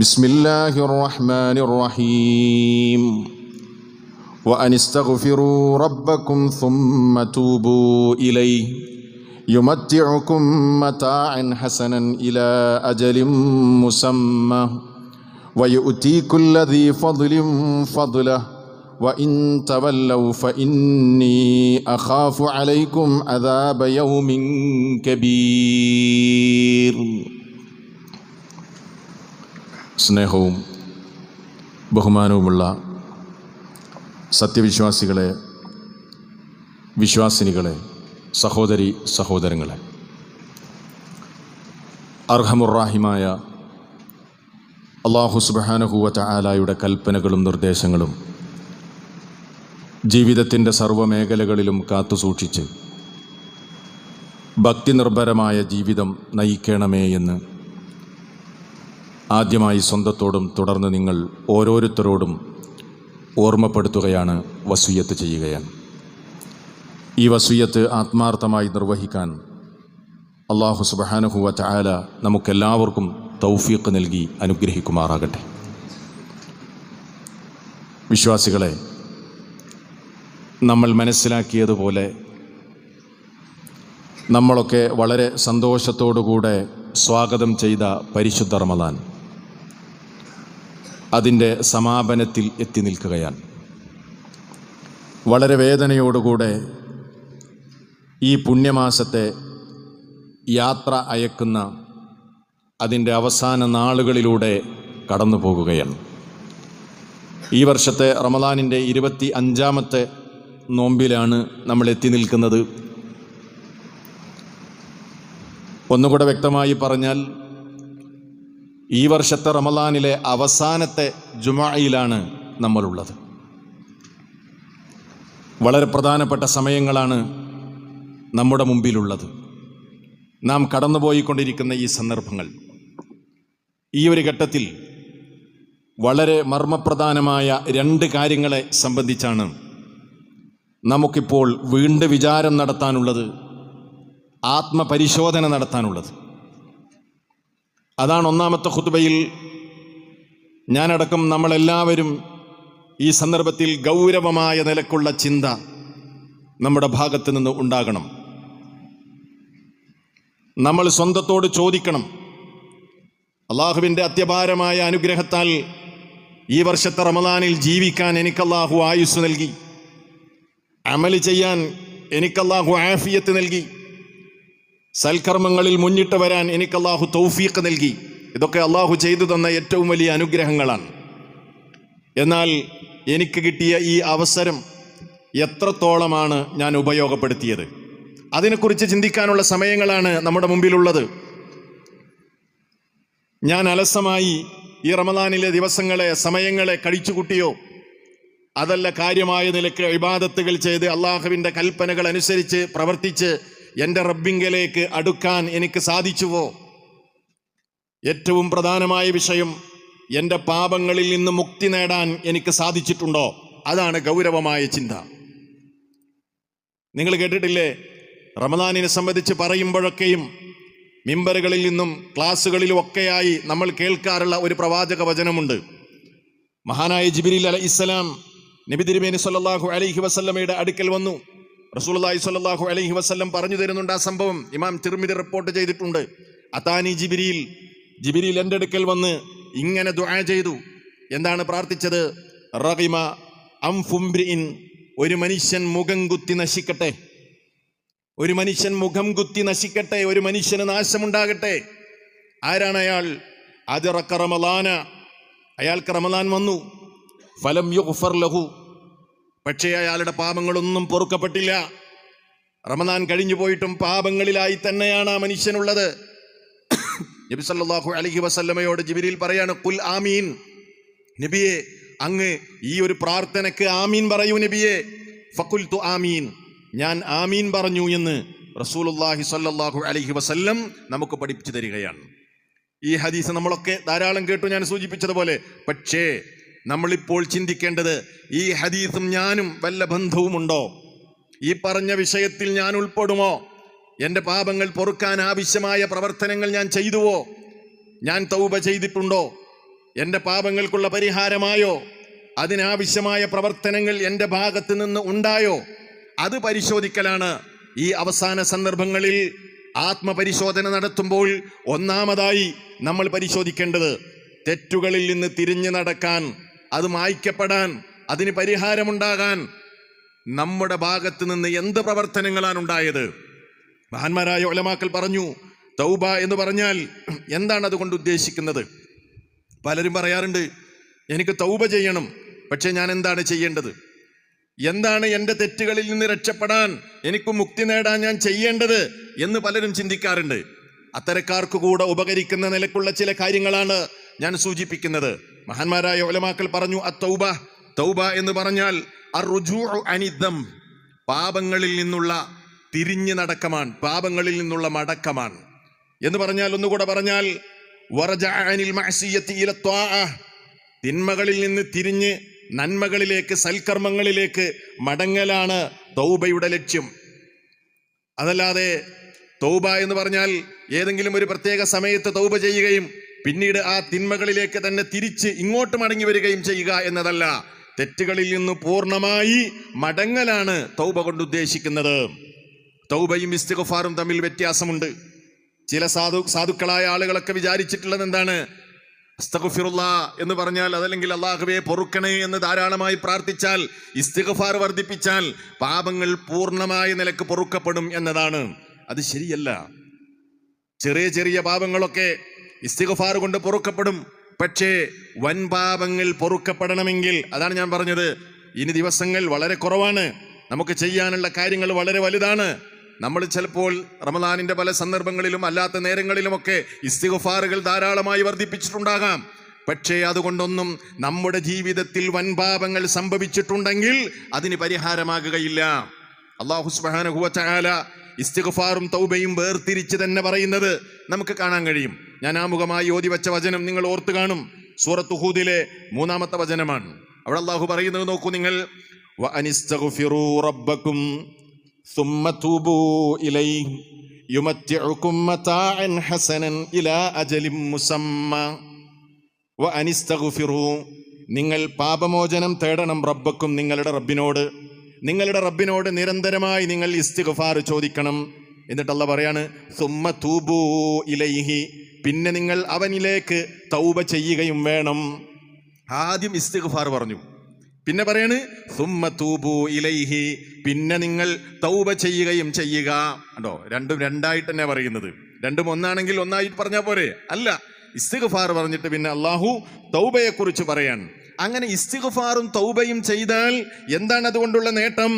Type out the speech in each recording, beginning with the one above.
بسم الله الرحمن الرحيم. وأن استغفروا ربكم ثم توبوا إليه. يمتعكم متاعا حسنا إلى أجل مسمى. ويؤتي كل ذي فضل فضله. وإن تولوا فإني أخاف عليكم عذاب يوم كبير. സ്നേഹവും ബഹുമാനവുമുള്ള സത്യവിശ്വാസികളെ വിശ്വാസിനികളെ സഹോദരി സഹോദരങ്ങളെ. അർഹമുറാഹിമായ അള്ളാഹു സുബാനഹുവ ആലായുടെ കൽപ്പനകളും നിർദ്ദേശങ്ങളും ജീവിതത്തിന്റെ സർവമേഖലകളിലും കാത്തുസൂക്ഷിച്ച് ഭക്തിനിർഭരമായ ജീവിതം നയിക്കണമേ എന്ന് ആദ്യമായി സ്വന്തത്തോടും തുടർന്ന് നിങ്ങൾ ഓരോരുത്തരോടും ഓർമ്മപ്പെടുത്തുകയാണ് വസൂയത്ത് ചെയ്യുകയാണ്. ഈ വസൂയത്ത് ആത്മാർത്ഥമായി നിർവഹിക്കാൻ അള്ളാഹു സുബഹാനുഹുവ ചായാല നമുക്കെല്ലാവർക്കും തൗഫീഖ് നൽകി അനുഗ്രഹിക്കുമാറാകട്ടെ. വിശ്വാസികളെ നമ്മൾ മനസ്സിലാക്കിയതുപോലെ നമ്മളൊക്കെ വളരെ സന്തോഷത്തോടുകൂടെ സ്വാഗതം ചെയ്ത പരിശുദ്ധ റമദാൻ. അതിന്റെ സമാപനത്തിൽ എത്തി നിൽക്കുകയാണ്. വളരെ വേദനയോടുകൂടെ ഈ പുണ്യമാസത്തെ യാത്ര അയക്കുന്ന അതിന്റെ അവസാന നാളുകളിലൂടെ കടന്നു പോകുകയാണ്. ഈ വർഷത്തെ റമദാനിന്റെ ഇരുപത്തി അഞ്ചാമത്തെ നോമ്പിലാണ് നമ്മൾ എത്തി നിൽക്കുന്നത്. ഒന്നുകൂടെ വ്യക്തമായി പറഞ്ഞാൽ ഈ വർഷത്തെ റമലാനിലെ അവസാനത്തെ ജുമായിലാണ് നമ്മളുള്ളത്. വളരെ പ്രധാനപ്പെട്ട സമയങ്ങളാണ് നമ്മുടെ മുമ്പിലുള്ളത്. നാം കടന്നുപോയിക്കൊണ്ടിരിക്കുന്ന ഈ സന്ദർഭങ്ങൾ ഈ ഒരു ഘട്ടത്തിൽ വളരെ മർമ്മപ്രധാനമായ രണ്ട് കാര്യങ്ങളെ സംബന്ധിച്ചാണ് നമുക്കിപ്പോൾ വീണ്ടും വിചാരം നടത്താനുള്ളത് ആത്മപരിശോധന നടത്താനുള്ളത്. അതാണ് ഒന്നാമത്തെ ഖുത്ബയിൽ ഞാനടക്കം നമ്മളെല്ലാവരും ഈ സന്ദർഭത്തിൽ ഗൗരവമായ നിലക്കുള്ള ചിന്ത നമ്മുടെ ഭാഗത്ത് നിന്ന് ഉണ്ടാകണം. നമ്മൾ സ്വന്തത്തോട് ചോദിക്കണം. അള്ളാഹുവിന്റെ അത്യപാരമായ അനുഗ്രഹത്താൽ ഈ വർഷത്തെ റമദാനിൽ ജീവിക്കാൻ എനിക്കല്ലാഹു ആയുസ് നൽകി. അമൽ ചെയ്യാൻ എനിക്കല്ലാഹു ആഫിയത്ത് നൽകി. സൽക്കർമ്മങ്ങളിൽ മുന്നിട്ട് വരാൻ എനിക്ക് അള്ളാഹു തൗഫീഖ് നൽകി. ഇതൊക്കെ അള്ളാഹു ചെയ്തു തന്ന ഏറ്റവും വലിയ അനുഗ്രഹങ്ങളാണ്. എന്നാൽ എനിക്ക് കിട്ടിയ ഈ അവസരം എത്രത്തോളമാണ് ഞാൻ ഉപയോഗപ്പെടുത്തിയത്? അതിനെക്കുറിച്ച് ചിന്തിക്കാനുള്ള സമയങ്ങളാണ് നമ്മുടെ മുമ്പിലുള്ളത്. ഞാൻ അലസമായി ഈ റമദാനിലെ ദിവസങ്ങളെ സമയങ്ങളെ കഴിച്ചുകൂട്ടിയോ? അതല്ല കാര്യമായ നിലയ്ക്ക് ഇബാദത്തുകൾ ചെയ്ത് അള്ളാഹുവിന്റെ കൽപ്പനകൾ അനുസരിച്ച് പ്രവർത്തിച്ച് എന്റെ റബ്ബിങ്കലേക്ക് അടുക്കാൻ എനിക്ക് സാധിച്ചുവോ? ഏറ്റവും പ്രധാനമായ വിഷയം എന്റെ പാപങ്ങളിൽ നിന്ന് മുക്തി നേടാൻ എനിക്ക് സാധിച്ചിട്ടുണ്ടോ? അതാണ് ഗൗരവമായ ചിന്ത. നിങ്ങൾ കേട്ടിട്ടില്ലേ? റമദാനിനെ സംബന്ധിച്ച് പറയുമ്പോഴൊക്കെയും മിമ്പറുകളിൽ നിന്നും ക്ലാസ്സുകളിലും ഒക്കെയായി നമ്മൾ കേൾക്കാറുള്ള ഒരു പ്രവാചക വചനമുണ്ട്. മഹാനായ ജിബിരിൽ അല ഇസ്ലാം നബി തിരുമേനി സല്ലാഹു അലൈഹി വസല്ലമയുടെ അടുക്കൽ വന്നു. റസൂലി സ്വല്ലല്ലാഹു അലഹി വസല്ലം പറഞ്ഞു തരുന്നുണ്ട് ആ സംഭവം. ഇമാം തിർമിതി റിപ്പോർട്ട് ചെയ്തിട്ടുണ്ട്. അതാനി ജിബിരിയിൽ ജിബിരിയിൽ എന്റെ അടുക്കൽ വന്ന് ഇങ്ങനെ ദുആ ചെയ്തു. എന്താണ് പ്രാർത്ഥിച്ചത്? റഹിമ അം അംഫുംബ്രിൻ ഒരു മനുഷ്യൻ മുഖം കുത്തി നശിക്കട്ടെ. ഒരു മനുഷ്യൻ മുഖം കുത്തി നശിക്കട്ടെ ഒരു മനുഷ്യന് നാശമുണ്ടാകട്ടെ. ആരാണ് അയാൾ? അതിറക്ക റമലാന അയാൾക്ക് റമലാൻ വന്നു. ഫലം യുഗ്ഫർ ലഹു. പക്ഷേ അയാളുടെ പാപങ്ങളൊന്നും പൊറുക്കപ്പെട്ടില്ല. റമദാൻ കഴിഞ്ഞു പോയിട്ടും പാപങ്ങളിലായി തന്നെയാണ് ആ മനുഷ്യനുള്ളത്. നബി സല്ലല്ലാഹു അലൈഹി വസല്ലമയോട് ജിബിരിയിൽ പറയാണ് കുൽ ആമീൻ. നബിയെ അങ്ങ് ഈ ഒരു പ്രാർത്ഥനക്ക് ആമീൻ പറയൂ നബിയെ. ഫക്കുൽ തു ആമീൻ. ഞാൻ ആമീൻ പറഞ്ഞു എന്ന് റസൂലുള്ളാഹി സല്ലാഹു അലഹി വസല്ലം നമുക്ക് പഠിപ്പിച്ചു തരികയാണ്. ഈ ഹദീസ് നമ്മളൊക്കെ ധാരാളം കേട്ടു ഞാൻ സൂചിപ്പിച്ചതുപോലെ. പക്ഷേ നമ്മളിപ്പോൾ ചിന്തിക്കേണ്ടത് ഈ ഹദീസും ഞാനും വല്ല ബന്ധവുമുണ്ടോ? ഈ പറഞ്ഞ വിഷയത്തിൽ ഞാൻ ഉൾപ്പെടുമോ? എന്റെ പാപങ്ങൾ പൊറുക്കാൻ ആവശ്യമായ പ്രവർത്തനങ്ങൾ ഞാൻ ചെയ്തുവോ? ഞാൻ തൗബ ചെയ്തിട്ടുണ്ടോ? എന്റെ പാപങ്ങൾക്കുള്ള പരിഹാരമായോ? അതിനാവശ്യമായ പ്രവർത്തനങ്ങൾ എന്റെ ഭാഗത്ത് നിന്ന് ഉണ്ടായോ? അത് പരിശോധിക്കലാണ്. ഈ അവസാന സന്ദർഭങ്ങളിൽ ആത്മപരിശോധന നടത്തുമ്പോൾ ഒന്നാമതായി നമ്മൾ പരിശോധിക്കേണ്ടത് തെറ്റുകളിൽ നിന്ന് തിരിഞ്ഞു നടക്കാൻ അത് മായ്ക്കപ്പെടാൻ അതിന് പരിഹാരമുണ്ടാകാൻ നമ്മുടെ ഭാഗത്ത് നിന്ന് എന്ത് പ്രവർത്തനങ്ങളാണ് ഉണ്ടായത്? മഹാന്മാരായ ഒലമാക്കൾ പറഞ്ഞു തൗബ എന്ന് പറഞ്ഞാൽ എന്താണ് അതുകൊണ്ട് ഉദ്ദേശിക്കുന്നത്? പലരും പറയാറുണ്ട് എനിക്ക് തൗബ ചെയ്യണം പക്ഷേ ഞാൻ എന്താണ് ചെയ്യേണ്ടത്? എന്താണ് എന്റെ തെറ്റുകളിൽ നിന്ന് രക്ഷപ്പെടാൻ എനിക്ക് മുക്തി നേടാൻ ഞാൻ ചെയ്യേണ്ടത് എന്ന് പലരും ചിന്തിക്കാറുണ്ട്. അത്തരക്കാർക്ക് കൂടെ ഉപകരിക്കുന്ന നിലക്കുള്ള ചില കാര്യങ്ങളാണ് ഞാൻ സൂചിപ്പിക്കുന്നത്. മഹാന്മാരായ ഒലമാക്കൾ പറഞ്ഞു അ തൗബ എന്ന് പറഞ്ഞാൽ അനിദം പാപങ്ങളിൽ നിന്നുള്ള തിരിഞ്ഞു നടക്കമാണ് പാപങ്ങളിൽ നിന്നുള്ള മടക്കമാണ് എന്ന് പറഞ്ഞാൽ ഒന്നുകൂടെ പറഞ്ഞാൽ. തിന്മകളിൽ നിന്ന് തിരിഞ്ഞ് നന്മകളിലേക്ക് സൽക്കർമ്മങ്ങളിലേക്ക് മടങ്ങലാണ് തൗബയുടെ ലക്ഷ്യം അതല്ലാതെ തൗബ എന്ന് പറഞ്ഞാൽ ഏതെങ്കിലും ഒരു പ്രത്യേക സമയത്ത് തൗബ ചെയ്യുകയും പിന്നീട് ആ തിന്മകളിലേക്ക് തന്നെ തിരിച്ച് ഇങ്ങോട്ട് മടങ്ങി വരികയും ചെയ്യുക എന്നതല്ല. തെറ്റുകളിൽ നിന്ന് പൂർണമായി മടങ്ങലാണ് തൗബ കൊണ്ട് ഉദ്ദേശിക്കുന്നത്. തൗബയും ഇസ്തിഗഫാറും തമ്മിൽ വ്യത്യാസമുണ്ട്. ചില സാധു സാധുക്കളായ ആളുകളൊക്കെ വിചാരിച്ചിട്ടുള്ളത് എന്താണ്? എന്ന് പറഞ്ഞാൽ അതല്ലെങ്കിൽ അള്ളാഹുവെ പൊറുക്കണേ എന്ന് ധാരാളമായി പ്രാർത്ഥിച്ചാൽ ഇസ്തിഗഫാർ വർദ്ധിപ്പിച്ചാൽ പാപങ്ങൾ പൂർണമായ നിലയ്ക്ക് പൊറുക്കപ്പെടും എന്നതാണ്. അത് ശരിയല്ല. ചെറിയ ചെറിയ പാപങ്ങളൊക്കെ ഇസ്തിഗഫാർ കൊണ്ട് പൊറുക്കപ്പെടും. പക്ഷേ വൻ പാപങ്ങൾ പൊറുക്കപ്പെടണമെങ്കിൽ അതാണ് ഞാൻ പറഞ്ഞത് ഇനി ദിവസങ്ങൾ വളരെ കുറവാണ്. നമുക്ക് ചെയ്യാനുള്ള കാര്യങ്ങൾ വളരെ വലുതാണ്. നമ്മൾ ചിലപ്പോൾ റമദാനിന്റെ പല സന്ദർഭങ്ങളിലും അല്ലാത്ത നേരങ്ങളിലുമൊക്കെ ഇസ്തിഗഫാറുകൾ ധാരാളമായി വർദ്ധിപ്പിച്ചിട്ടുണ്ടാകാം. പക്ഷേ അതുകൊണ്ടൊന്നും നമ്മുടെ ജീവിതത്തിൽ വൻപാപങ്ങൾ സംഭവിച്ചിട്ടുണ്ടെങ്കിൽ അതിന് പരിഹാരമാകുകയില്ല. അള്ളാഹു വതആല ഇസ്തിഗ്ഫാറും തൗബയും വേർതിരിച്ച് തന്നെ പറയുന്നത് നമുക്ക് കാണാൻ കഴിയും ഞാൻ ആമുഖമായി ഓതി വെച്ച വചനം നിങ്ങൾ ഓർത്തു കാണും സൂറത്ത് ഹൂദിലെ മൂന്നാമത്തെ വചനമാണ് അവിടെ അള്ളാഹു പറയുന്നത് നോക്കൂ നിങ്ങൾ വഅനിസ്തഗ്ഫിറൂ റബ്ബക്കും ثم توبوا إليه يمتعكم متاعا حسنا إلى أجل مسمى വഅനിസ്തഗ്ഫിറൂ നിങ്ങൾ പാപമോചനം തേടണം റബ്ബക്കും നിങ്ങളുടെ റബ്ബിനോട് നിങ്ങളുടെ റബ്ബിനോട് നിരന്തരമായി നിങ്ങൾ ഇസ്തിഗ്ഫാർ ചോദിക്കണം. എന്നിട്ടല്ല പറയാണ് സുമ്മ തൂബൂ ഇലൈഹി. പിന്നെ നിങ്ങൾ അവനിലേക്ക് തൗബ ചെയ്യുകയും വേണം. ആദ്യം ഇസ്തിഗ്ഫാർ പറഞ്ഞു. പിന്നെ പറയാണ് സുമ്മ തൂബു ഇലൈഹി. പിന്നെ നിങ്ങൾ തൗബ ചെയ്യുകയും ചെയ്യുക. കണ്ടോ രണ്ടും രണ്ടായിട്ട് തന്നെ പറയുന്നത്. രണ്ടും ഒന്നാണെങ്കിൽ ഒന്നായിട്ട് പറഞ്ഞാൽ പോരെ. അല്ല ഇസ്തിഗ്ഫാർ പറഞ്ഞിട്ട് പിന്നെ അള്ളാഹു തൗബയെക്കുറിച്ച് പറയാൻ. അങ്ങനെ ഇസ്തിഗ്ഫാറും തൗബയും ചെയ്താൽ എന്താണ് അതുകൊണ്ടുള്ള നേട്ടം?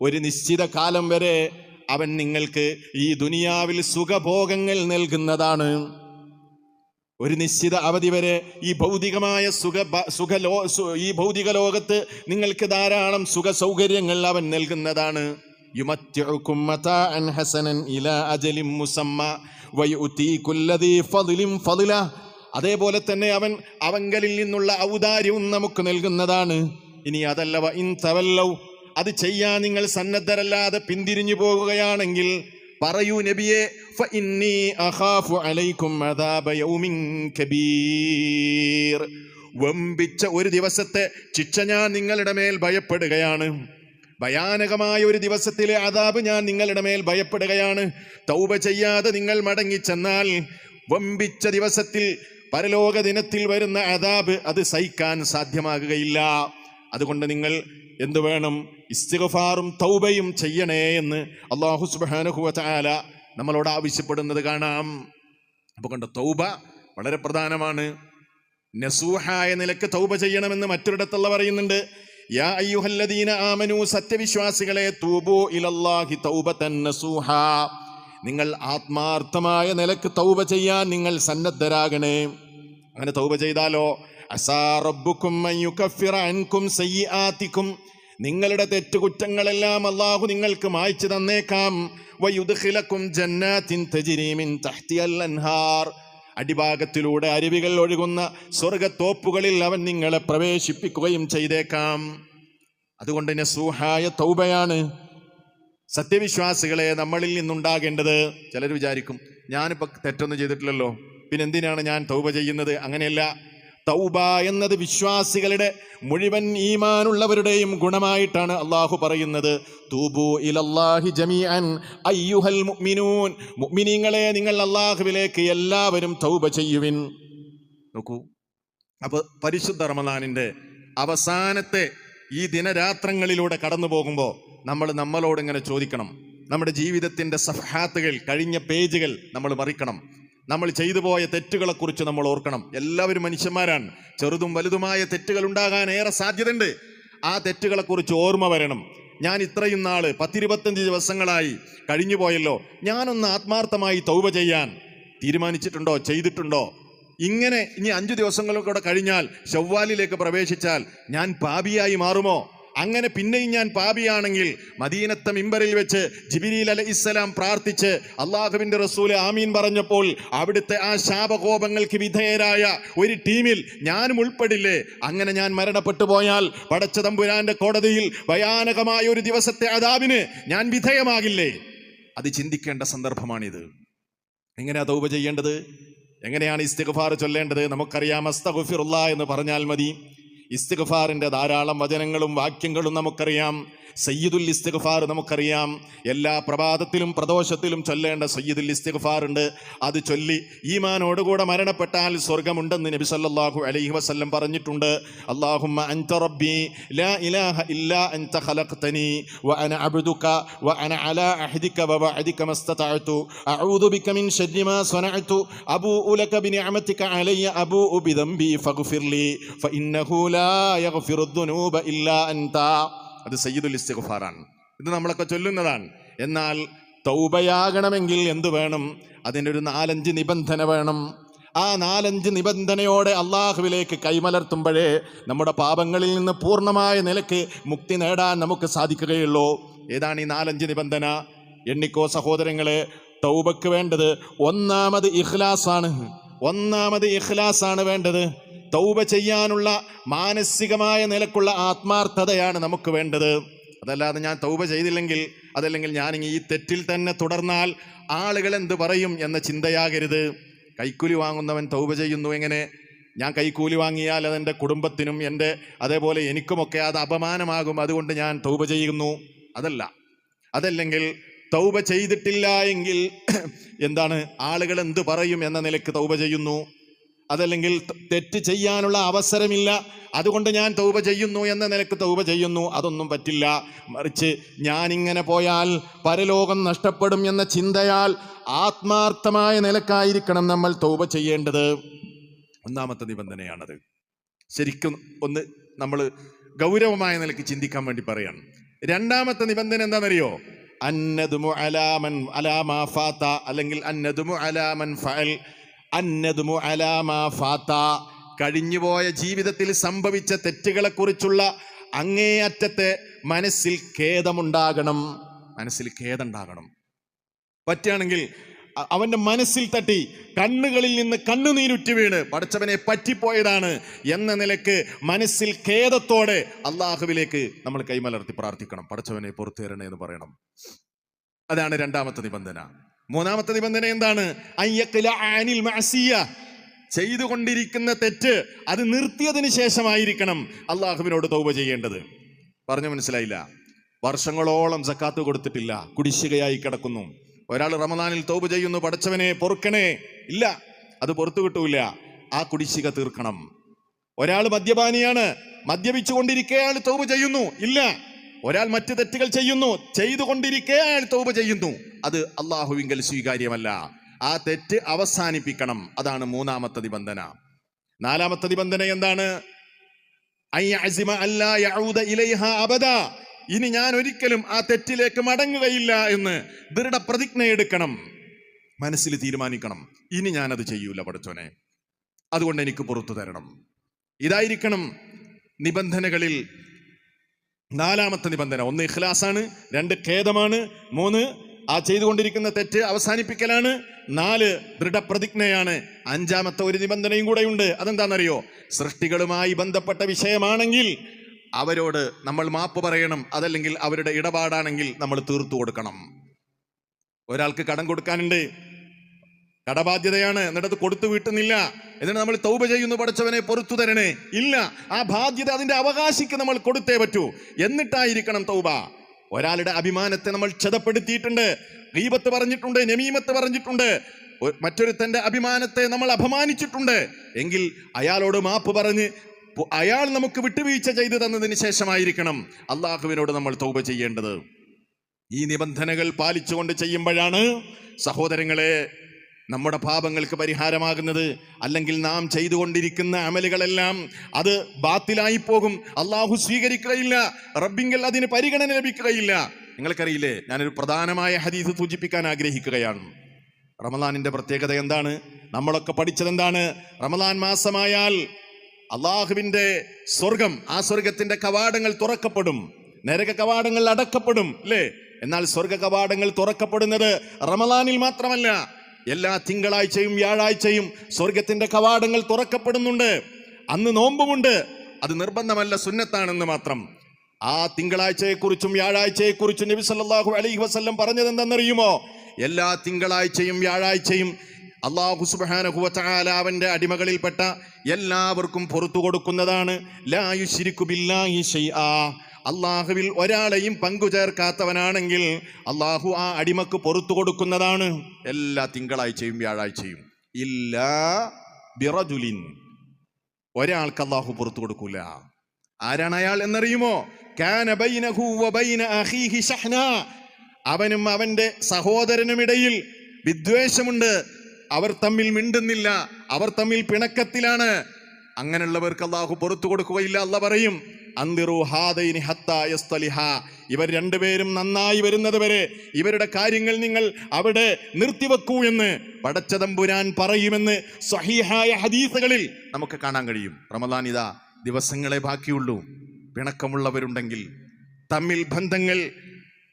ഒരു നിശ്ചിത കാലം വരെ അവൻ നിങ്ങൾക്ക് ഈ ദുനിയാവിൽ സുഖഭോഗങ്ങൾ നൽകുന്നതാണ്. ഒരു നിശ്ചിത അവധി വരെ ഈ ഭൗതികമായ സുഖ സുഖലോ ഈ ഭൗതിക ലോകത്ത് നിങ്ങൾക്ക് ധാരാളം സുഖ സൗകര്യങ്ങൾ അവൻ നൽകുന്നതാണ്. യുമത്യുക്കും മതാഅൻ ഹസനൻ ഇലാ അജലിം മുസമ്മ. അതേപോലെ തന്നെ അവൻ അവങ്കലിൽ നിന്നുള്ള ഔദാര്യവും നമുക്ക് നൽകുന്നതാണ്. ഇനി അതല്ലവ ഇൻ തവല്ലൗ. അത് ചെയ്യാൻ നിങ്ങൾ സന്നദ്ധരല്ലാതെ പിന്തിരിഞ്ഞു പോകുകയാണെങ്കിൽ പറയൂ നബിയെ വമ്പിച്ച ഒരു ദിവസത്തെ ശിക്ഷ ഞാൻ നിങ്ങളുടെ മേൽ ഭയപ്പെടുകയാണ്. ഭയാനകമായ ഒരു ദിവസത്തിലെ അതാബ് ഞാൻ നിങ്ങളുടെ മേൽ ഭയപ്പെടുകയാണ്. തൗബ ചെയ്യാതെ നിങ്ങൾ മടങ്ങിച്ചെന്നാൽ വമ്പിച്ച ദിവസത്തിൽ പരലോക ദിനത്തിൽ വരുന്ന അതാബ് അത് സഹിക്കാൻ സാധ്യമാകുകയില്ല. അതുകൊണ്ട് നിങ്ങൾ എന്തു വേണം? ഇസ്തിഗഫാറും തൗബയും ചെയ്യണേ എന്ന് അള്ളാഹു സുബ്ഹാനഹു വതആല നമ്മളോട് ആവശ്യപ്പെടുന്നത് കാണാം. അപ്പൊ കണ്ട തൗബ വളരെ പ്രധാനമാണ്. നസൂഹായ നിലയ്ക്ക് തൗബ ചെയ്യണമെന്ന് മറ്റൊരിടത്തുള്ള പറയുന്നുണ്ട്. ആമനു സത്യവിശ്വാസികളെ തൂബു ഇലല്ലാഹി തൗബതൻ നസൂഹ. നിങ്ങൾ ആത്മാർത്ഥമായ നിലയ്ക്ക് തൗബ ചെയ്യാൻ നിങ്ങൾ സന്നദ്ധരാകണേ. അങ്ങനെ തൗബ ചെയ്താലോ? അസാറബുക്കും സയ്യിആതിക്കും നിങ്ങളുടെ തെറ്റുകുറ്റങ്ങളെല്ലാം അള്ളാഹു നിങ്ങൾക്ക് മായ്ച്ചു തന്നേക്കാം. വയുദ്ഖിലക്കും ജന്നാത്തിൻ തജിരീമിൻ മിൻ തഹ്തിയൽ അൻഹാർ. അടിഭാഗത്തിലൂടെ അരുവികൾ ഒഴുകുന്ന സ്വർഗത്തോപ്പുകളിൽ അവൻ നിങ്ങളെ പ്രവേശിപ്പിക്കുകയും ചെയ്തേക്കാം. അതുകൊണ്ട് തന്നെ സൂഹായ തൗബയാണ് സത്യവിശ്വാസികളെ നമ്മളിൽ നിന്നുണ്ടാകേണ്ടത്. ചിലർ വിചാരിക്കും ഞാനിപ്പോൾ തെറ്റൊന്നും ചെയ്തിട്ടില്ലല്ലോ. പിന്നെന്തിനാണ് ഞാൻ തൗബ ചെയ്യുന്നത്? അങ്ങനെയല്ല. തൗബ എന്നത് വിശ്വാസികളുടെ മുഴുവൻ ഈമാനുള്ളവരുടെയും ഗുണമായിട്ടാണ് അള്ളാഹു പറയുന്നത്. തൂബു ജമീഅൻ അയ്യുഹൽ മുഅ്മിനൂൻ. മുഅ്മിനീങ്ങളെ നിങ്ങൾ അള്ളാഹുവിലേക്ക് എല്ലാവരും തൗബ ചെയ്യുവിൻ. നോക്കൂ. അപ്പൊ പരിശുദ്ധ റമദാനിന്റെ അവസാനത്തെ ഈ ദിനരാത്രങ്ങളിലൂടെ കടന്നു പോകുമ്പോൾ നമ്മൾ നമ്മളോട് ഇങ്ങനെ ചോദിക്കണം. നമ്മുടെ ജീവിതത്തിന്റെ സഫാത്തുകൾ കഴിഞ്ഞ പേജുകൾ നമ്മൾ മറിക്കണം. നമ്മൾ ചെയ്തു പോയ തെറ്റുകളെക്കുറിച്ച് നമ്മൾ ഓർക്കണം. എല്ലാവരും മനുഷ്യന്മാരാണ്. ചെറുതും വലുതുമായ തെറ്റുകൾ ഉണ്ടാകാൻ ഏറെ സാധ്യതയുണ്ട്. ആ തെറ്റുകളെക്കുറിച്ച് ഓർമ്മ വരണം. ഞാൻ ഇത്രയും നാൾ പത്തിരുപത്തഞ്ച് ദിവസങ്ങളായി കഴിഞ്ഞു പോയല്ലോ. ഞാനൊന്ന് ആത്മാർത്ഥമായി തൗബ ചെയ്യാൻ തീരുമാനിച്ചിട്ടുണ്ടോ? ചെയ്തിട്ടുണ്ടോ? ഇങ്ങനെ ഇനി അഞ്ചു ദിവസങ്ങളും കൂടെ കഴിഞ്ഞാൽ ഷവ്വാലിലേക്ക് പ്രവേശിച്ചാൽ ഞാൻ പാപിയായി മാറുമോ? അങ്ങനെ പിന്നെയും ഞാൻ പാപിയാണെങ്കിൽ മദീനത്തെ മിമ്പറിൽ വെച്ച് ജിബിരിൽ അല ഇസ്സലാം പ്രാർത്ഥിച്ച് അള്ളാഹുവിന്റെ റസൂൽ ആമീൻ പറഞ്ഞപ്പോൾ അവിടുത്തെ ആ ശാപകോപങ്ങൾക്ക് വിധേയരായ ഒരു ടീമിൽ ഞാനും ഉൾപ്പെടില്ലേ? അങ്ങനെ ഞാൻ മരണപ്പെട്ടു പോയാൽ പടച്ച തമ്പുരാന്റെ കോടതിയിൽ ഭയാനകമായ ഒരു ദിവസത്തെ അതാവിന് ഞാൻ വിധേയമാകില്ലേ? അത് ചിന്തിക്കേണ്ട സന്ദർഭമാണിത്. എങ്ങനെയാ തൗപ ചെയ്യേണ്ടത്? എങ്ങനെയാണ് ഇസ്തിഗ്ഫാർ ചൊല്ലേണ്ടത്? നമുക്കറിയാം അസ്തഗുഫിറുള്ള എന്ന് പറഞ്ഞാൽ മതി. ഇസ്തിഗ്ഫാറിന്റെ ധാരാളം വചനങ്ങളും വാക്യങ്ങളും നമുക്കറിയാം. സയ്യിദുൽ ഇസ്തിഗ്ഫാർ നമുക്കറിയാം. എല്ലാ പ്രഭാതത്തിലും പ്രദോഷത്തിലും ചൊല്ലേണ്ട സയ്യിദുൽ ഇസ്തിഗ്ഫാർ ഉണ്ട്. അത് ചൊല്ലി ഈമാനോടുകൂടെ മരണപ്പെട്ടാൽ സ്വർഗമുണ്ടെന്ന് നബി സല്ലല്ലാഹു അലൈഹി വസല്ലം പറഞ്ഞിട്ടുണ്ട്. അല്ലാഹുമ്മ അൻത റബ്ബി ലാ ഇലാഹ അൻത ഖലഖ്തനി വഅന അബ്ദുക വഅന അലാ അഹ്ദിക വവഅദിക മസ്തതഅതു അഊദു ബിക മിൻ മാ സനഅതു അബൂഉ ലക ബിനിഅമതിക അലയ്യ അബൂഉ ബിദംബി ഫഇന്നഹു ലാ യഗ്ഫിറു ദുനൂബ ഇല്ലാ അൻത. അത് സയ്യിദുൽ ഇസ്തിഗ്ഫാറാണ്. ഇത് നമ്മളൊക്കെ ചൊല്ലുന്നതാണ്. എന്നാൽ തൗബയാകണമെങ്കിൽ എന്തു വേണം? അതിന്റെ ഒരു നാലഞ്ച് നിബന്ധന വേണം. ആ നാലഞ്ച് നിബന്ധനയോടെ അള്ളാഹുവിലേക്ക് കൈമലർത്തുമ്പോഴേ നമ്മുടെ പാപങ്ങളിൽ നിന്ന് പൂർണമായ നിലയ്ക്ക് മുക്തി നേടാൻ നമുക്ക് സാധിക്കുകയുള്ളൂ. ഏതാണ് ഈ നാലഞ്ച് നിബന്ധന? എണ്ണിക്കോ സഹോദരങ്ങളെ തൗബക്ക് വേണ്ടത് ഒന്നാമത് ഇഖ്ലാസാണ്. ഒന്നാമത് ഇഖ്ലാസാണ് വേണ്ടത്. തൗബ ചെയ്യാനുള്ള മാനസികമായ നിലക്കുള്ള ആത്മാർത്ഥതയാണ് നമുക്ക് വേണ്ടത്. അതല്ലാതെ ഞാൻ തൗബ ചെയ്തില്ലെങ്കിൽ അതല്ലെങ്കിൽ ഞാൻ ഈ തെറ്റിൽ തന്നെ തുടർന്നാൽ ആളുകൾ എന്ത് പറയും എന്ന ചിന്തയാകരുത്. കൈക്കൂലി വാങ്ങുന്നവൻ തൗബ ചെയ്യുന്നു എങ്ങനെ? ഞാൻ കൈക്കൂലി വാങ്ങിയാൽ അതെന്റെ കുടുംബത്തിനും എന്റെ അതേപോലെ എനിക്കുമൊക്കെ അത് അപമാനമാകും. അതുകൊണ്ട് ഞാൻ തൗബ ചെയ്യുന്നു. അതല്ല. അതല്ലെങ്കിൽ തൗബ ചെയ്തിട്ടില്ല എങ്കിൽ എന്താണ്? ആളുകൾ എന്ത് പറയും എന്ന നിലയ്ക്ക് തൗബ ചെയ്യുന്നു. അതല്ലെങ്കിൽ തെറ്റ് ചെയ്യാനുള്ള അവസരമില്ല. അതുകൊണ്ട് ഞാൻ തൗബ ചെയ്യുന്നു എന്ന നിലയ്ക്ക് തൗബ ചെയ്യുന്നു. അതൊന്നും പറ്റില്ല. മറിച്ച് ഞാനിങ്ങനെ പോയാൽ പരലോകം നഷ്ടപ്പെടും എന്ന ചിന്തയാൽ ആത്മാർത്ഥമായ നിലക്കായിരിക്കണം നമ്മൾ തൗബ ചെയ്യേണ്ടത്. ഒന്നാമത്തെ നിബന്ധനയാണത്. ശരിക്കും ഒന്ന് നമ്മൾ ഗൗരവമായ നിലയ്ക്ക് ചിന്തിക്കാൻ വേണ്ടി പറയാണ്. രണ്ടാമത്തെ നിബന്ധന എന്താണെന്നറിയോ? അന്നതുമു അലാമൻ അലാമാ ഫാത്ത അല്ലെങ്കിൽ അന്നതുമു അലാമൻ ഫഅൽ കഴിഞ്ഞുപോയ ജീവിതത്തിൽ സംഭവിച്ച തെറ്റുകളെ കുറിച്ചുള്ള അങ്ങേയറ്റത്തെ മനസ്സിൽ ഖേദമുണ്ടാകണം. മനസ്സിൽ ഖേദമുണ്ടാകണം. പറ്റുകയാണെങ്കിൽ അവന്റെ മനസ്സിൽ തട്ടി കണ്ണുകളിൽ നിന്ന് കണ്ണുനീരുറ്റി വീണ് പടച്ചവനെ പറ്റിപ്പോയതാണ് എന്ന നിലയ്ക്ക് മനസ്സിൽ ഖേദത്തോടെ അള്ളാഹുവിലേക്ക് നമ്മൾ കൈമലർത്തി പ്രാർത്ഥിക്കണം. പടച്ചവനെ പുറത്തു തരണേ എന്ന് പറയണം. അതാണ് രണ്ടാമത്തെ നിബന്ധന. മൂന്നാമത്തെ നിബന്ധന എന്താണ്? അനിൽ മാസിയ ചെയ്തുകൊണ്ടിരിക്കുന്ന തെറ്റ് അത് നിർത്തിയതിന് ശേഷമായിരിക്കണം അള്ളാഹുവിനോട് തൗബ ചെയ്യേണ്ടത്. പറഞ്ഞു മനസ്സിലായില്ല? വർഷങ്ങളോളം സക്കാത്ത് കൊടുത്തിട്ടില്ല. കുടിശ്ശികയായി കിടക്കുന്നു. ഒരാൾ റമദാനിൽ തൗബ ചെയ്യുന്നു പടച്ചവനെ പൊറുക്കണേ. ഇല്ല അത് പുറത്തു കിട്ടൂല. ആ കുടിശ്ശിക തീർക്കണം. ഒരാൾ മദ്യപാനിയാണ്. മദ്യപിച്ചുകൊണ്ടിരിക്കെ അയാൾ തൗബ ചെയ്യുന്നു. ഇല്ല ഒരാൾ മറ്റ് തെറ്റുകൾ ചെയ്യുന്നു ചെയ്തുകൊണ്ടിരിക്കെ അയാൾ തൗബ ചെയ്യുന്നു. അത് അള്ളാഹുവിങ്കൽ സ്വീകാര്യമല്ല. ആ തെറ്റ് അവസാനിപ്പിക്കണം. അതാണ് മൂന്നാമത്തെ നിബന്ധന. നാലാമത്തെ നിബന്ധന എന്താണ്? ഇനി ഞാൻ ഒരിക്കലും ആ തെറ്റിലേക്ക് മടങ്ങുകയില്ല എന്ന് ദൃഢപ്രതിജ്ഞ എടുക്കണം. മനസ്സിൽ തീരുമാനിക്കണം. ഇനി ഞാൻ അത് ചെയ്യൂല പഠിച്ചോനെ. അതുകൊണ്ട് എനിക്ക് പുറത്തു തരണം. ഇതായിരിക്കണം നിബന്ധനകളിൽ നാലാമത്തെ നിബന്ധന. ഒന്ന് ഇഖ്ലാസാണ് രണ്ട് ഖേദമാണ് മൂന്ന് ആ ചെയ്തുകൊണ്ടിരിക്കുന്ന തെറ്റ് അവസാനിപ്പിക്കലാണ് നാല് ദൃഢപ്രതിജ്ഞയാണ്. അഞ്ചാമത്തെ ഒരു നിബന്ധനയും കൂടെയുണ്ട്. അതെന്താണെന്നറിയോ? സൃഷ്ടികളുമായി ബന്ധപ്പെട്ട വിഷയമാണെങ്കിൽ അവരോട് നമ്മൾ മാപ്പ് പറയണം. അതല്ലെങ്കിൽ അവരുടെ ഇടപാടാണെങ്കിൽ നമ്മൾ തീർത്തു കൊടുക്കണം. ഒരാൾക്ക് കടം കൊടുക്കാനുണ്ട്. കടബാധ്യതയാണ്. എന്നിടത്ത് കൊടുത്തു വീട്ടുന്നില്ല. എന്നിട്ട് നമ്മൾ തൗബ ചെയ്യുന്നു പഠിച്ചവനെ പൊറത്തു തരണേ. ഇല്ല. ആ ബാധ്യത അതിന്റെ അവകാശിക്ക് നമ്മൾ കൊടുത്തേ പറ്റൂ. എന്നിട്ടായിരിക്കണം തൗബ. ഒരാളുടെ അഭിമാനത്തെ നമ്മൾ ക്ഷതപ്പെടുത്തിയിട്ടുണ്ട്. ഗീപത്ത് പറഞ്ഞിട്ടുണ്ട് നമീമത്ത് പറഞ്ഞിട്ടുണ്ട്. മറ്റൊരു മറ്റൊരുത്തന്റെ അഭിമാനത്തെ നമ്മൾ അപമാനിച്ചിട്ടുണ്ട്. എങ്കിൽ അയാളോട് മാപ്പ് പറഞ്ഞ് അയാൾ നമുക്ക് വിട്ടുവീഴ്ച ചെയ്തു തന്നതിന് ശേഷമായിരിക്കണം അള്ളാഹുവിനോട് നമ്മൾ തൗബ ചെയ്യേണ്ടത്. ഈ നിബന്ധനകൾ പാലിച്ചുകൊണ്ട് ചെയ്യുമ്പോഴാണ് സഹോദരങ്ങളെ നമ്മുടെ പാപങ്ങൾക്ക് പരിഹാരമാകുന്നത് അല്ലെങ്കിൽ നാം ചെയ്തുകൊണ്ടിരിക്കുന്ന അമലുകളെല്ലാം അത് ബാത്തിലായി പോകും. അള്ളാഹു സ്വീകരിക്കുകയില്ല. റബ്ബിങ്കിൽ അതിന് പരിഗണന ലഭിക്കുകയില്ല. നിങ്ങൾക്കറിയില്ലേ ഞാനൊരു പ്രധാനമായ ഹദീസ് സൂചിപ്പിക്കാൻ ആഗ്രഹിക്കുകയാണ്. റമദാനിന്റെ പ്രത്യേകത എന്താണ്? നമ്മളൊക്കെ പഠിച്ചത് എന്താണ് റമദാൻ മാസമായാൽ അള്ളാഹുവിന്റെ സ്വർഗം ആ സ്വർഗത്തിന്റെ കവാടങ്ങൾ തുറക്കപ്പെടും. നരക കവാടങ്ങൾ അടക്കപ്പെടും അല്ലേ? എന്നാൽ സ്വർഗ കവാടങ്ങൾ തുറക്കപ്പെടുന്നത് റമദാനിൽ മാത്രമല്ല. എല്ലാ തിങ്കളാഴ്ചയും വ്യാഴാഴ്ചയും സ്വർഗത്തിന്റെ കവാടങ്ങൾ തുറക്കപ്പെടുന്നുണ്ട്. അന്ന് നോമ്പുമുണ്ട്. അത് നിർബന്ധമല്ല സുന്നത്താണെന്ന് മാത്രം. ആ തിങ്കളാഴ്ചയെക്കുറിച്ചും വ്യാഴാഴ്ചയെക്കുറിച്ചും നബി സല്ലാഹു അലൈഹി വസ്ല്ലം പറഞ്ഞത് എന്തെന്നറിയുമോ എല്ലാ തിങ്കളാഴ്ചയും വ്യാഴാഴ്ചയും അള്ളാഹു സുബ്ഹാനഹു വതആല അവന്റെ അടിമകളിൽപ്പെട്ട എല്ലാവർക്കും പുറത്തു കൊടുക്കുന്നതാണ്. ലായു ശിരിക്കുബില്ലായി അള്ളാഹുവിൽ ഒരാളെയും പങ്കു ചേർക്കാത്തവനാണെങ്കിൽ അള്ളാഹു ആ അടിമക്ക് പുറത്തു കൊടുക്കുന്നതാണ്. എല്ലാ തിങ്കളാഴ്ചയും വ്യാഴാഴ്ചയും. ഇല്ല ബിറജുലിൻ. ഒരാൾക്ക് അള്ളാഹു പുറത്തു കൊടുക്കൂല. ആരാണ് അയാൾ എന്നറിയുമോ? അവനും അവന്റെ സഹോദരനുമിടയിൽ വിദ്വേഷമുണ്ട്. അവർ തമ്മിൽ മിണ്ടുന്നില്ല. അവർ തമ്മിൽ പിണക്കത്തിലാണ്. അങ്ങനെയുള്ളവർക്ക് അള്ളാഹു പുറത്തു കൊടുക്കുകയില്ല അല്ല പറയും. ഇവർ രണ്ടുപേരും നന്നായി വരുന്നത് വരെ ഇവരുടെ കാര്യങ്ങൾ നിങ്ങൾ അവിടെ നിർത്തിവെക്കൂ എന്ന് പടച്ചതമ്പുരാൻ പറയുമെന്ന് സഹിഹായ ഹദീസുകളിൽ നമുക്ക് കാണാൻ കഴിയും. റമദാൻ ഇതാ ദിവസങ്ങളെ ബാക്കിയുള്ളൂ. പിണക്കമുള്ളവരുണ്ടെങ്കിൽ തമ്മിൽ ബന്ധങ്ങൾ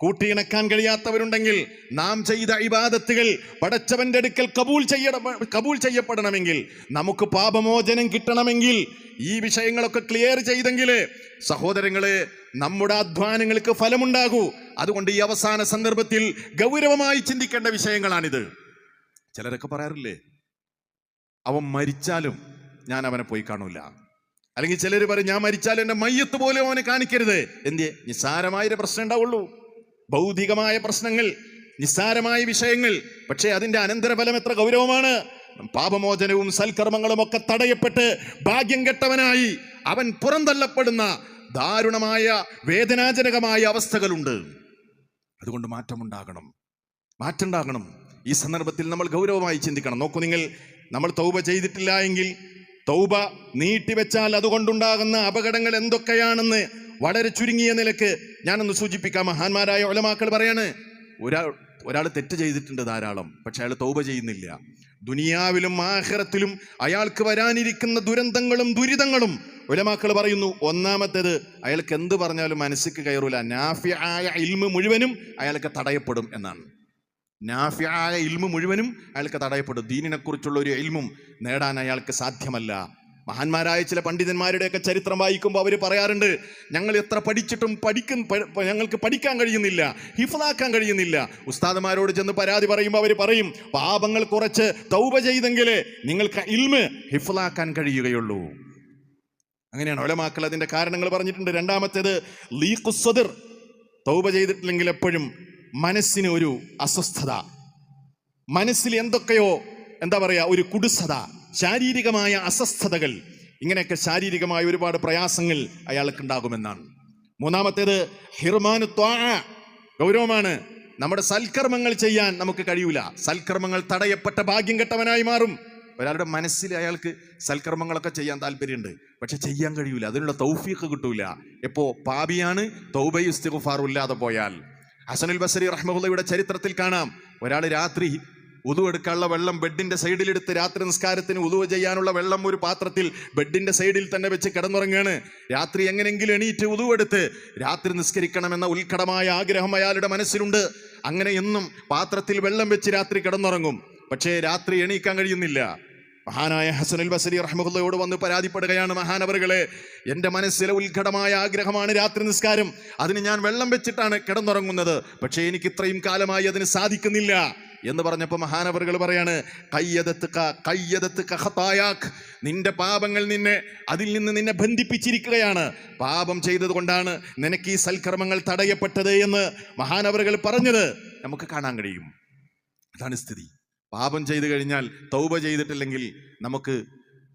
കൂട്ടിയിണക്കാൻ കഴിയാത്തവരുണ്ടെങ്കിൽ നാം ചെയ്ത ഇബാദത്തുകൾ പടച്ചവന്റെ അടുക്കൽ കബൂൽ ചെയ്യണ കബൂൽ ചെയ്യപ്പെടണമെങ്കിൽ നമുക്ക് പാപമോചനം കിട്ടണമെങ്കിൽ ഈ വിഷയങ്ങളൊക്കെ ക്ലിയർ ചെയ്തെങ്കിൽ സഹോദരങ്ങളെ നമ്മുടെ അധ്വാനങ്ങൾക്ക് ഫലമുണ്ടാകൂ. അതുകൊണ്ട് ഈ അവസാന സന്ദർഭത്തിൽ ഗൗരവമായി ചിന്തിക്കേണ്ട വിഷയങ്ങളാണിത്. ചിലരൊക്കെ പറയാറില്ലേ അവൻ മരിച്ചാലും ഞാൻ അവനെ പോയി കാണൂല. അല്ലെങ്കിൽ ചിലർ പറയും ഞാൻ മരിച്ചാൽ എന്റെ മയ്യത്ത് പോലും അവനെ കാണിക്കരുത്. എന്തേ നിസ്സാരമായ പ്രശ്നം ഉണ്ടാവുള്ളൂ. ഭൗതികമായ പ്രശ്നങ്ങൾ നിസ്സാരമായ വിഷയങ്ങൾ പക്ഷേ അതിന്റെ അനന്തരഫലം എത്ര ഗൗരവമാണ്. പാപമോചനവും സൽക്കർമ്മങ്ങളും ഒക്കെ തടയപ്പെട്ട് ഭാഗ്യം കെട്ടവനായി അവൻ പുറന്തള്ളപ്പെടുന്ന ദാരുണമായ വേദനാജനകമായ അവസ്ഥകളുണ്ട്. അതുകൊണ്ട് മാറ്റമുണ്ടാകണം. മാറ്റമുണ്ടാകണം. ഈ സന്ദർഭത്തിൽ നമ്മൾ ഗൗരവമായി ചിന്തിക്കണം. നോക്കൂ നിങ്ങൾ നമ്മൾ തൗബ ചെയ്തിട്ടില്ല എങ്കിൽ തൗബ നീട്ടിവെച്ചാൽ അതുകൊണ്ടുണ്ടാകുന്ന അപകടങ്ങൾ എന്തൊക്കെയാണെന്ന് വളരെ ചുരുങ്ങിയ നിലയ്ക്ക് ഞാനൊന്ന് സൂചിപ്പിക്കാം. മഹാന്മാരായ ഒലമാക്കൾ പറയാണ് ഒരാൾ ഒരാൾ തെറ്റ് ചെയ്തിട്ടുണ്ട് ധാരാളം പക്ഷെ അയാൾ തൗബ ചെയ്യുന്നില്ല. ദുനിയാവിലും ആഖിറത്തിലും അയാൾക്ക് വരാനിരിക്കുന്ന ദുരന്തങ്ങളും ദുരിതങ്ങളും. ഒലമാക്കൾ പറയുന്നു ഒന്നാമത്തേത് അയാൾക്ക് എന്ത് പറഞ്ഞാലും മനസ്സിക്ക് കയറൂല. നാഫിയായ ഇൽമ് മുഴുവനും അയാൾക്ക് തടയപ്പെടും എന്നാണ്. നാഫിയായ ഇൽമ് മുഴുവനും അയാൾക്ക് തടയപ്പെടും. ദീനിനെക്കുറിച്ചുള്ള ഒരു ഇൽമും നേടാൻ അയാൾക്ക് സാധ്യമല്ല. മഹാന്മാരായ ചില പണ്ഡിതന്മാരുടെയൊക്കെ ചരിത്രം വായിക്കുമ്പോൾ അവർ പറയാറുണ്ട് ഞങ്ങൾ എത്ര പഠിച്ചിട്ടും പഠിക്കും ഞങ്ങൾക്ക് പഠിക്കാൻ കഴിയുന്നില്ല ഹിഫലാക്കാൻ കഴിയുന്നില്ല. ഉസ്താദന്മാരോട് ചെന്ന് പരാതി പറയുമ്പോൾ അവർ പറയും പാപങ്ങൾ കുറച്ച് തൗപ ചെയ്തെങ്കിലേ നിങ്ങൾക്ക് ഇൽമ് ഹിഫലാക്കാൻ കഴിയുകയുള്ളൂ. അങ്ങനെയാണ് ഒലമാക്കൾ അതിന്റെ കാരണങ്ങൾ പറഞ്ഞിട്ടുണ്ട്. രണ്ടാമത്തേത് ലീഖുസ്വദിർ തൗപ ചെയ്തിട്ടില്ലെങ്കിൽ എപ്പോഴും മനസ്സിന് ഒരു അസ്വസ്ഥത. മനസ്സിൽ എന്തൊക്കെയോ എന്താ പറയുക ഒരു കുടുസത ശാരീരികമായ അസ്വസ്ഥതകൾ. ഇങ്ങനെയൊക്കെ ശാരീരികമായ ഒരുപാട് പ്രയാസങ്ങൾ അയാൾക്ക് ഉണ്ടാകുമെന്നാണ് മൂന്നാമത്തേത് ഹിർമാനു ഗൗരവമാണ്. നമ്മുടെ സൽക്കർമ്മങ്ങൾ ചെയ്യാൻ നമുക്ക് കഴിയൂല. സൽക്കർമ്മങ്ങൾ തടയപ്പെട്ട ഭാഗ്യം കെട്ടവനായി മാറും. ഒരാളുടെ മനസ്സിൽ അയാൾക്ക് സൽക്കർമ്മങ്ങളൊക്കെ ചെയ്യാൻ താല്പര്യമുണ്ട്. പക്ഷെ ചെയ്യാൻ കഴിയൂല. അതിനുള്ള തൗഫീഖ് കിട്ടൂല. എപ്പോ പാപിയാണ് തൗബയും ഇസ്തിഗ്ഫാറും ഇല്ലാതെ പോയാൽ. ഹസനുൽ ബസരി റഹ്മുള്ളയുടെ ചരിത്രത്തിൽ കാണാം. ഒരാൾ രാത്രി ഉതു എടുക്കാനുള്ള വെള്ളം ബെഡിന്റെ സൈഡിലെടുത്ത് രാത്രി നിസ്കാരത്തിന് ഉതുവ ചെയ്യാനുള്ള വെള്ളം ഒരു പാത്രത്തിൽ ബെഡിന്റെ സൈഡിൽ തന്നെ വെച്ച് കിടന്നുറങ്ങുകയാണ് രാത്രി എങ്ങനെങ്കിലും എണീറ്റ് ഉതുവെടുത്ത് രാത്രി നിസ്കരിക്കണമെന്ന ഉത്കടമായ ആഗ്രഹം അയാളുടെ മനസ്സിലുണ്ട്. അങ്ങനെ എന്നും പാത്രത്തിൽ വെള്ളം വെച്ച് രാത്രി കിടന്നുറങ്ങും. പക്ഷേ രാത്രി എണീക്കാൻ കഴിയുന്നില്ല. മഹാനായ ഹസനുൽ ബസരി റഹ്മുല്ലയോട് വന്ന് പരാതിപ്പെടുകയാണ് മഹാനവറുകളെ എന്റെ മനസ്സിലെ ഉത്കടമായ ആഗ്രഹമാണ് രാത്രി നിസ്കാരം. അതിന് ഞാൻ വെള്ളം വെച്ചിട്ടാണ് കിടന്നുറങ്ങുന്നത്. പക്ഷേ എനിക്ക് ഇത്രയും കാലമായി അതിന് സാധിക്കുന്നില്ല. എന്ന് പറഞ്ഞപ്പോൾ മഹാനവറുകൾ പറയാണ് കയ്യതത്ത് കയ്യതത്ത് കഹത്തായാക്ക് നിന്റെ പാപങ്ങൾ നിന്നെ അതിൽ നിന്ന് നിന്നെ ബന്ധിപ്പിച്ചിരിക്കുകയാണ്. പാപം ചെയ്തത് കൊണ്ടാണ് നിനക്ക് ഈ സൽക്കർമ്മങ്ങൾ തടയപ്പെട്ടത് എന്ന് മഹാനവറുകൾ പറഞ്ഞത്. നമുക്ക് കാണാൻ കഴിയും. അതാണ് സ്ഥിതി. പാപം ചെയ്തു കഴിഞ്ഞാൽ തൗബ ചെയ്തിട്ടില്ലെങ്കിൽ നമുക്ക്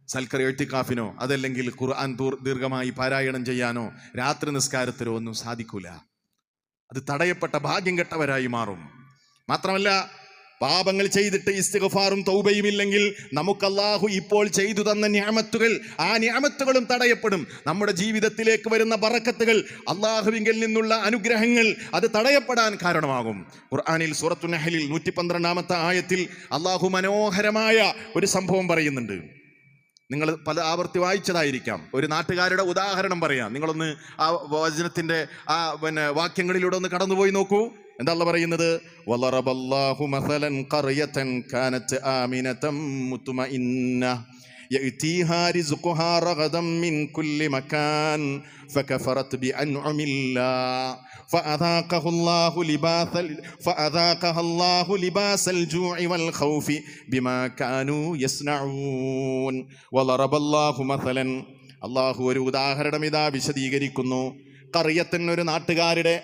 സൽക്കർ എഴുത്തിക്കാഫിനോ അതല്ലെങ്കിൽ ഖുർആൻ ദൂർ- ദീർഘമായി പാരായണം ചെയ്യാനോ രാത്രി നിസ്കാരത്തിനോ ഒന്നും സാധിക്കൂല. അത് തടയപ്പെട്ട ഭാഗ്യം കെട്ടവരായി മാറും. മാത്രമല്ല പാപങ്ങൾ ചെയ്തിട്ട് ഇസ്തിഗഫാറും തൗബയും ഇല്ലെങ്കിൽ നമുക്ക് അള്ളാഹു ഇപ്പോൾ ചെയ്തു തന്ന നിഅമത്തുകൾ ആ നിഅമത്തുകളും തടയപ്പെടും. നമ്മുടെ ജീവിതത്തിലേക്ക് വരുന്ന ബറക്കത്തുകൾ അള്ളാഹുവിങ്കിൽ നിന്നുള്ള അനുഗ്രഹങ്ങൾ അത് തടയപ്പെടാൻ കാരണമാകും. ഖുർആനിൽ സൂറത്തു നഹലിൽ നൂറ്റി പന്ത്രണ്ടാമത്തെ ആയത്തിൽ അള്ളാഹു മനോഹരമായ ഒരു സംഭവം പറയുന്നുണ്ട്. നിങ്ങൾ പല ആവർത്തി വായിച്ചതായിരിക്കാം. ഒരു നാട്ടുകാരുടെ ഉദാഹരണം പറയാം. നിങ്ങളൊന്ന് ആ വചനത്തിന്റെ ആ പിന്നെ വാക്യങ്ങളിലൂടെ ഒന്ന് കടന്നുപോയി നോക്കൂ. എന്താ അള്ള പറയുന്നത് വളറബല്ലാഹു മസലൻ ഖറിയതൻ കാനത്ത് ആമിനതം മുത്മഇന്ന يأتيها رزقها رغدا من كل مكان فكفرت بأنعم الله فأذاقه الله لباس فأذاقها الله لباس الجوع والخوف بما كانوا يصنعون وضرب الله مثلا അള്ളാഹു ഒരു ഉദാഹരണം ഇതാ വിശദീകരിക്കുന്നു കറിയത്തിന് ഒരു നാട്ടുകാരുടെ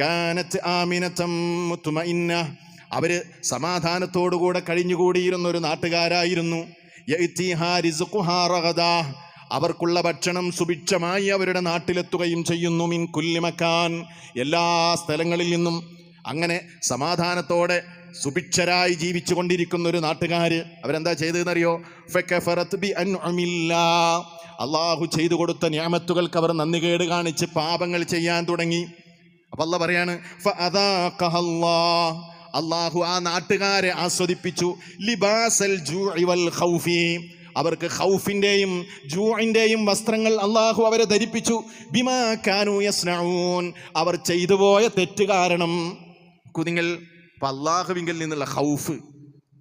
കാനത്ത് ആമിനത്തം മുത്തുമഇന്ന അവർ സമാധാനത്തോടുകൂടെ കഴിഞ്ഞുകൂടിയിരുന്ന ഒരു നാട്ടുകാരായിരുന്നു. അവർക്കുള്ള ഭക്ഷണം സുഭിക്ഷമായി അവരുടെ നാട്ടിലെത്തുകയും ചെയ്യുന്നു. മിൻ കുല്ലിമക്കാൻ എല്ലാ സ്ഥലങ്ങളിൽ നിന്നും അങ്ങനെ സമാധാനത്തോടെ സുഭിക്ഷരായി ജീവിച്ചു കൊണ്ടിരിക്കുന്ന ഒരു നാട്ടുകാർ അവരെന്താ ചെയ്തതെന്നറിയോ. അള്ളാഹു ചെയ്തു കൊടുത്ത നിയമത്തുകൾക്ക് അവർ നന്ദികേട് കാണിച്ച് പാപങ്ങൾ ചെയ്യാൻ തുടങ്ങി. അപ്പൊ അല്ല പറയാണ്. അള്ളാഹു ആ നാട്ടുകാരെ ആസ്വദിപ്പിച്ചു. ലിബാസൽ ഖൗഫി. അവർക്ക് ഹൗഫിന്റെയും ജൂഇന്റെയും വസ്ത്രങ്ങൾ അള്ളാഹു അവരെ ധരിപ്പിച്ചു. ബിമാ കാനു യസ്നഊൻ. അവർ ചെയ്തു പോയ തെറ്റ് കാരണം കുതിങ്ങൽ അപ്പൊ അള്ളാഹുവിങ്കിൽ നിന്നുള്ള ഖൗഫ്.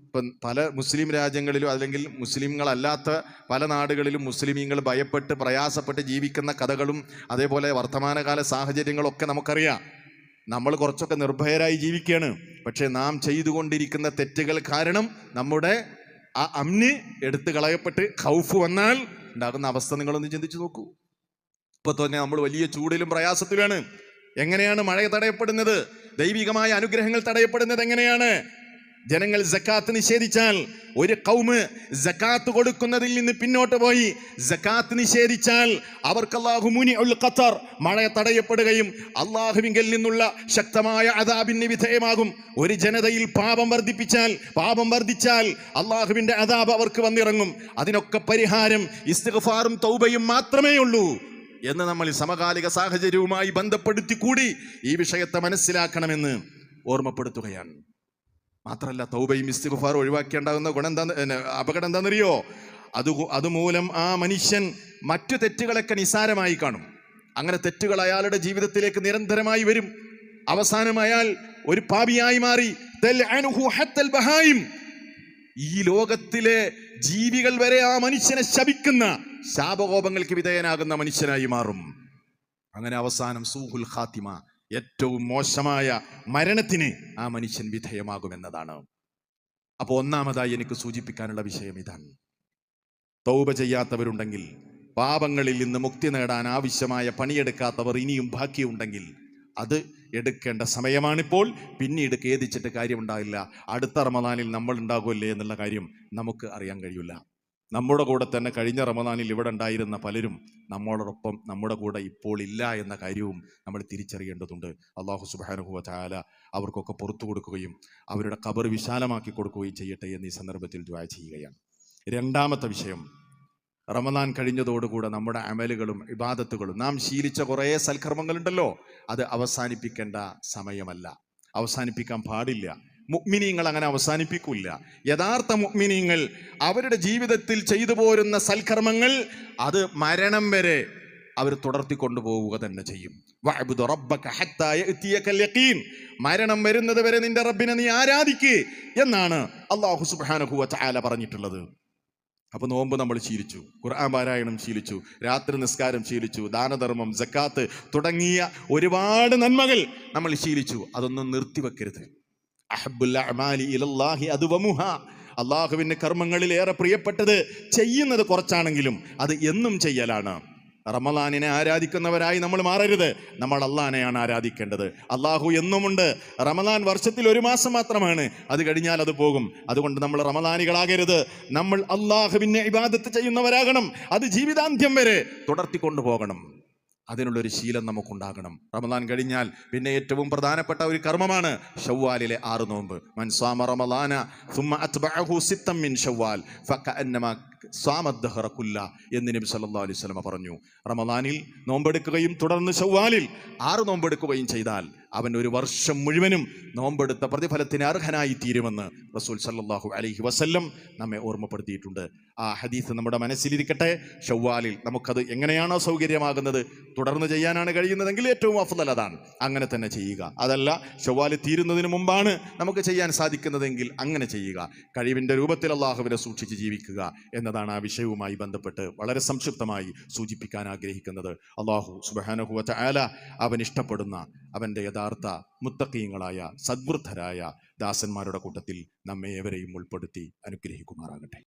ഇപ്പം പല മുസ്ലിം രാജ്യങ്ങളിലും അല്ലെങ്കിൽ മുസ്ലിങ്ങളല്ലാത്ത പല നാടുകളിലും മുസ്ലിമീങ്ങൾ ഭയപ്പെട്ട് പ്രയാസപ്പെട്ട് ജീവിക്കുന്ന കഥകളും അതേപോലെ വർത്തമാനകാല സാഹചര്യങ്ങളൊക്കെ നമുക്കറിയാം. നമ്മൾ കുറച്ചൊക്കെ നിർഭയരായി ജീവിക്കുകയാണ് പക്ഷേ നാം ചെയ്തുകൊണ്ടിരിക്കുന്ന തെറ്റുകൾ കാരണം നമ്മുടെ ആ അമ്ന് എടുത്തു കളയപ്പെട്ട് ഖൗഫ് വന്നാൽ ഉണ്ടാകുന്ന അവസ്ഥ നിങ്ങളൊന്ന് ചിന്തിച്ചു നോക്കൂ. ഇപ്പൊ തന്നെ നമ്മൾ വലിയ ചൂടിലും പ്രയാസത്തിലാണ്. എങ്ങനെയാണ് മഴ തടയപ്പെടുന്നത്? ദൈവികമായ അനുഗ്രഹങ്ങൾ തടയപ്പെടുന്നത് എങ്ങനെയാണ്? ജനങ്ങൾ ജക്കാത്ത് നിഷേധിച്ചാൽ ഒരു കൗമ് ജക്കാത്ത് കൊടുക്കുന്നതിൽ നിന്ന് പിന്നോട്ട് പോയി. ജക്കാത്ത് നിഷേധിച്ചാൽ അവർക്ക് അള്ളാഹു മുനി ഉൽ ഖത്തർ മഴ തടയപ്പെടുകയും അള്ളാഹുവിങ്കിൽ നിന്നുള്ള ശക്തമായ അതാബിന് വിധേയമാകും. ഒരു ജനതയിൽ പാപം വർദ്ധിപ്പിച്ചാൽ പാപം വർദ്ധിച്ചാൽ അള്ളാഹുവിന്റെ അതാബ് അവർക്ക് വന്നിറങ്ങും. അതിനൊക്കെ പരിഹാരം ഇസ്തിഗ്ഫാറും തൗബയും മാത്രമേ ഉള്ളൂ എന്ന് നമ്മൾ സമകാലിക സാഹചര്യവുമായി ബന്ധപ്പെടുത്തി കൂടി ഈ വിഷയത്തെ മനസ്സിലാക്കണമെന്ന് ഓർമ്മപ്പെടുത്തുകയാണ്. മാത്രമല്ല തൗബയും ഇസ്തിഫാർ ഒഴിവാക്കിയുണ്ടാകുന്ന ഗുണം എന്താ അപകടം എന്താണെന്നറിയോ അത് അതുമൂലം ആ മനുഷ്യൻ മറ്റു തെറ്റുകളൊക്കെ നിസാരമായി കാണും. അങ്ങനെ തെറ്റുകൾ അയാളുടെ ജീവിതത്തിലേക്ക് നിരന്തരമായി വരും. അവസാനം അയാൾ ഒരു പാപിയായി മാറി. ഈ ലോകത്തിലെ ജീവികൾ വരെ ആ മനുഷ്യനെ ശപിക്കുന്ന ശാപകോപങ്ങൾക്ക് വിധേയനാകുന്ന മനുഷ്യനായി മാറും. അങ്ങനെ അവസാനം സൂഹുൽ ഖാത്തിമ ഏറ്റവും മോശമായ മരണത്തിന് ആ മനുഷ്യൻ വിധേയമാകുമെന്നതാണ്. അപ്പോൾ ഒന്നാമതായി എനിക്ക് സൂചിപ്പിക്കാനുള്ള വിഷയം ഇതാണ്. തൗബ ചെയ്യാത്തവരുണ്ടെങ്കിൽ പാപങ്ങളിൽ നിന്ന് മുക്തി നേടാൻ ആവശ്യമായ പണിയെടുക്കാത്തവർ ഇനിയും ബാക്കിയുണ്ടെങ്കിൽ അത് എടുക്കേണ്ട സമയമാണിപ്പോൾ. പിന്നീട് ഖേദിച്ചിട്ട് കാര്യമുണ്ടാകില്ല. അടുത്ത റമദാനിൽ നമ്മൾ ഉണ്ടാകുമല്ലേ എന്നുള്ള കാര്യം നമുക്ക് അറിയാൻ കഴിയില്ല. നമ്മുടെ കൂടെ തന്നെ കഴിഞ്ഞ റമദാനിൽ ഇവിടെ ഉണ്ടായിരുന്ന പലരും നമ്മളോടൊപ്പം നമ്മുടെ കൂടെ ഇപ്പോൾ ഇല്ല എന്ന കാര്യവും നമ്മൾ തിരിച്ചറിയേണ്ടതുണ്ട്. അള്ളാഹു സുബാനുഹുവ ചാല അവർക്കൊക്കെ പുറത്തു കൊടുക്കുകയും അവരുടെ കബർ വിശാലമാക്കി കൊടുക്കുകയും ചെയ്യട്ടെ എന്ന് ഈ സന്ദർഭത്തിൽ ദ്വാ ചെയ്യുകയാണ്. രണ്ടാമത്തെ വിഷയം റമദാൻ കഴിഞ്ഞതോടുകൂടെ നമ്മുടെ അമലുകളും ഇബാദത്തുകളും നാം ശീലിച്ച കുറേ സൽക്കർമ്മങ്ങളുണ്ടല്ലോ അത് അവസാനിപ്പിക്കേണ്ട സമയമല്ല. അവസാനിപ്പിക്കാൻ പാടില്ല. മുഗ്മിനീങ്ങൾ അങ്ങനെ അവസാനിപ്പിക്കില്ല. യഥാർത്ഥ മുഗ്മിനീങ്ങൾ അവരുടെ ജീവിതത്തിൽ ചെയ്തു പോരുന്ന സൽക്കർമ്മങ്ങൾ അത് മരണം വരെ അവർ തുടർത്തി തന്നെ ചെയ്യും. മരണം വരുന്നത് വരെ നിന്റെ റബ്ബിനെ നീ ആരാധിക്ക് എന്നാണ് അള്ളാഹു സുബ്ഹാനഹു വതആല പറഞ്ഞിട്ടുള്ളത്. അപ്പൊ നോമ്പ് നമ്മൾ ശീലിച്ചു ഖുർആൻ പാരായണം ശീലിച്ചു രാത്രി നിസ്കാരം ശീലിച്ചു ദാനധർമ്മം ജക്കാത്ത് തുടങ്ങിയ ഒരുപാട് നന്മകൾ നമ്മൾ ശീലിച്ചു. അതൊന്നും നിർത്തിവെക്കരുത്. അള്ളാഹുവിന്റെ കർമ്മങ്ങളിൽ ഏറെ പ്രിയപ്പെട്ടത് ചെയ്യുന്നത് കുറച്ചാണെങ്കിലും അത് എന്നും ചെയ്യലാണ്. റമലാനിനെ ആരാധിക്കുന്നവരായി നമ്മൾ മാറരുത്. നമ്മൾ അള്ളാഹിനെയാണ് ആരാധിക്കേണ്ടത്. അള്ളാഹു എന്നുമുണ്ട്. റമലാൻ വർഷത്തിൽ ഒരു മാസം മാത്രമാണ്. അത് കഴിഞ്ഞാൽ അത് പോകും. അതുകൊണ്ട് നമ്മൾ റമലാനികളാകരുത് നമ്മൾ അള്ളാഹുവിനെ ഇബാദത്ത് ചെയ്യുന്നവരാകണം. അത് ജീവിതാന്ത്യം വരെ തുടർത്തിക്കൊണ്ടു പോകണം അതിനുള്ളൊരു ശീലം നമുക്കുണ്ടാകണം. റമദാൻ കഴിഞ്ഞാൽ പിന്നെ ഏറ്റവും പ്രധാനപ്പെട്ട ഒരു കർമ്മമാണ് ഷവ്വാലിലെ ആറ് നോമ്പ്. മൻസാമ റമദാന സുമ്മ അത്ബഅഹു സിത്തം മിൻ ഷവ്വാൽ. ഫകഅന്നമ സാമദ്ദഹറക്കുല്ല എന്ന് നബി സല്ലാ അലൈഹി സ്വലമ പറഞ്ഞു. റമദാനിൽ നോമ്പെടുക്കുകയും തുടർന്ന് ഷവ്വാലിൽ ആറ് നോമ്പെടുക്കുകയും ചെയ്താൽ അവൻ ഒരു വർഷം മുഴുവനും നോമ്പെടുത്ത പ്രതിഫലത്തിന് അർഹനായി തീരുമെന്ന് റസൂൽ സല്ലാഹു അലൈഹി വസല്ലം നമ്മെ ഓർമ്മപ്പെടുത്തിയിട്ടുണ്ട്. ആ ഹദീസ് നമ്മുടെ മനസ്സിലിരിക്കട്ടെ. ഷവ്വാലിൽ നമുക്കത് എങ്ങനെയാണോ സൗകര്യമാകുന്നത് തുടർന്ന് ചെയ്യാനാണ് കഴിയുന്നതെങ്കിൽ ഏറ്റവും അഫ്ദൽ അതാണ്. അങ്ങനെ തന്നെ ചെയ്യുക. അതല്ല ഷവ്വാൽ തീരുന്നതിന് മുമ്പാണ് നമുക്ക് ചെയ്യാൻ സാധിക്കുന്നതെങ്കിൽ അങ്ങനെ ചെയ്യുക. കഴിവിന്റെ രൂപത്തിൽ അള്ളാഹുവിനെ സൂക്ഷിച്ച് ജീവിക്കുക എന്ന എന്നതാണ് ആ വിഷയവുമായി ബന്ധപ്പെട്ട് വളരെ സംക്ഷിപ്തമായി സൂചിപ്പിക്കാൻ ആഗ്രഹിക്കുന്നത്. അള്ളാഹു സുബാനഹുവ ആല അവൻ ഇഷ്ടപ്പെടുന്ന അവന്റെ യഥാർത്ഥ മുത്തക്കീങ്ങളായ സദ്വൃദ്ധരായ ദാസന്മാരുടെ കൂട്ടത്തിൽ നമ്മെ ഏവരെയും ഉൾപ്പെടുത്തി അനുഗ്രഹിക്കുമാറാകട്ടെ.